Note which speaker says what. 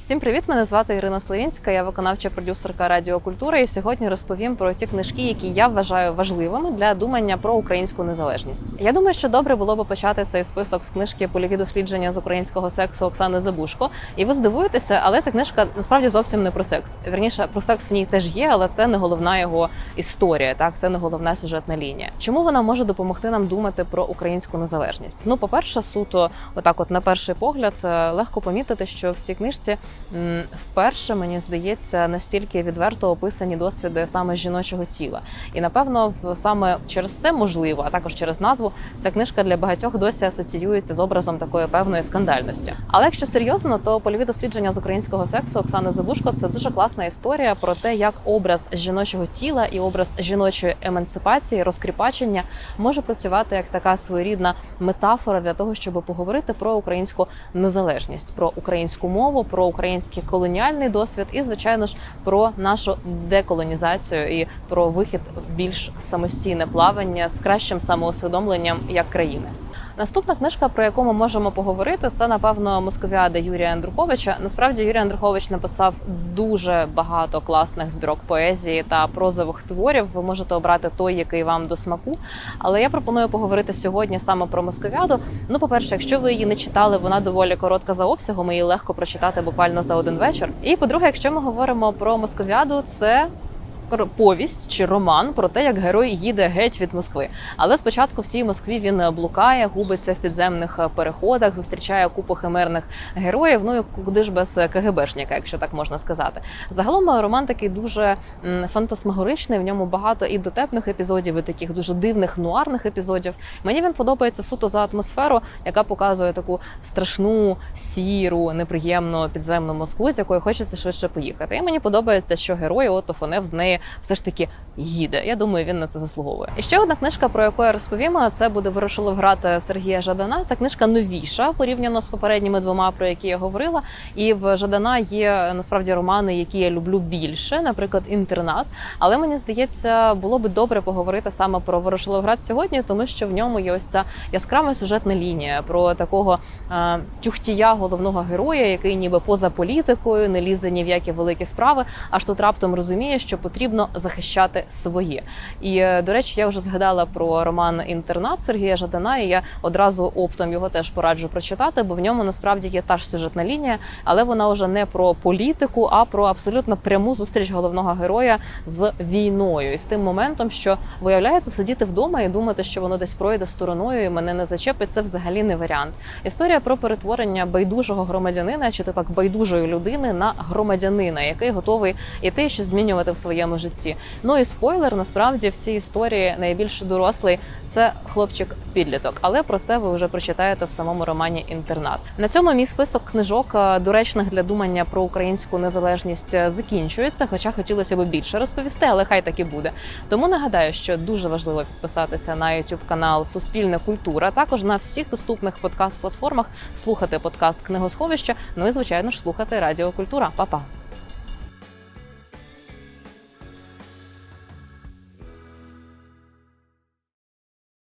Speaker 1: Всім привіт! Мене звати Ірина Славінська, я виконавча продюсерка Радіо Культура. І сьогодні розповім про ті книжки, які я вважаю важливими для думання про українську незалежність. Я думаю, що добре було би почати цей список з книжки Польові дослідження з українського сексу Оксани Забушко. І ви здивуєтеся, але ця книжка насправді зовсім не про секс. Вірніше про секс в ній теж є, але це не головна його історія. Так, це не головна сюжетна лінія. Чому вона може допомогти нам думати про українську незалежність? Ну, по перше, суто, отак, от на перший погляд, е, легко помітити, що в цій книжці вперше мені здається настільки відверто описані досвіди саме жіночого тіла. І напевно, саме через це можливо, а також через назву, ця книжка для багатьох досі асоціюється з образом такої певної скандальності. Але якщо серйозно, то польові дослідження з українського сексу Оксани Забушко це дуже класна історія про те, як образ жіночого тіла і образ жіночої емансипації, розкріпачення може працювати як така своєрідна метафора для того, щоб поговорити про українську незалежність, про українську мову, про український колоніальний досвід і, звичайно ж, про нашу деколонізацію і про вихід в більш самостійне плавання з кращим самоусвідомленням як країни. Наступна книжка, про яку ми можемо поговорити, це напевно Московіада Юрія Андруховича. Насправді Юрій Андрухович написав дуже багато класних збірок поезії та прозових творів. Ви можете обрати той, який вам до смаку. Але я пропоную поговорити сьогодні саме про Московіаду. Ну, по-перше, якщо ви її не читали, вона доволі коротка за обсягом, її легко прочитати буквально за один вечір. І по-друге, якщо ми говоримо про Московіаду, це повість чи роман про те, як герой їде геть від Москви. Але спочатку в цій Москві він е, блукає, губиться в підземних е, переходах, зустрічає купу химерних героїв. Ну і куди ж без е, КГБшника, якщо так можна сказати. Загалом роман такий дуже фантасмагоричний. В ньому багато і дотепних епізодів, і таких дуже дивних нуарних епізодів. Мені він подобається суто за атмосферу, яка показує таку страшну, сіру, неприємну підземну Москву, з якої хочеться швидше поїхати. І мені подобається, що герой Отто Фонев з неї все ж таки їде. Я думаю, він на це заслуговує. І ще одна книжка, про яку я розповім, це буде Ворошиловград Сергія Жадана. Ця книжка новіша порівняно з попередніми двома, про які я говорила. І в Жадана є насправді романи, які я люблю більше, наприклад, інтернат. Але мені здається, було би добре поговорити саме про Ворошиловград сьогодні, тому що в ньому є ось ця яскрава сюжетна лінія про такого е, тюхтія головного героя, який ніби поза політикою, не лізе ні в які великі справи, аж тут раптом розуміє, що потрібно захищати своє. І е, до речі, я вже згадала про роман Інтернат Сергія Жадана, і я одразу оптом його теж пораджу прочитати, бо в ньому насправді є та ж сюжетна лінія, але вона вже не про політику, а про абсолютно пряму зустріч головного героя з війною і з тим моментом, що виявляється сидіти вдома і думати, що воно десь пройде стороною і мене не зачепить. Це взагалі не варіант. Історія про перетворення байдужого громадянина чи так байдужої людини на громадянина, який готовий іти щось змінювати в своєму житті. Ну і спойлер, насправді в цій історії найбільш дорослий це хлопчик підліток, але про це ви вже прочитаєте в самому романі Інтернат. На цьому мій список книжок е, доречних для думання про українську незалежність е, закінчується. Хоча хотілося б більше розповісти, але хай так і буде. Тому нагадаю, що дуже важливо підписатися на YouTube канал Суспільна культура. Також на всіх доступних подкаст-платформах слухати подкаст Книгосховище. Ну і звичайно ж слухати Радіо Культура. Па-па!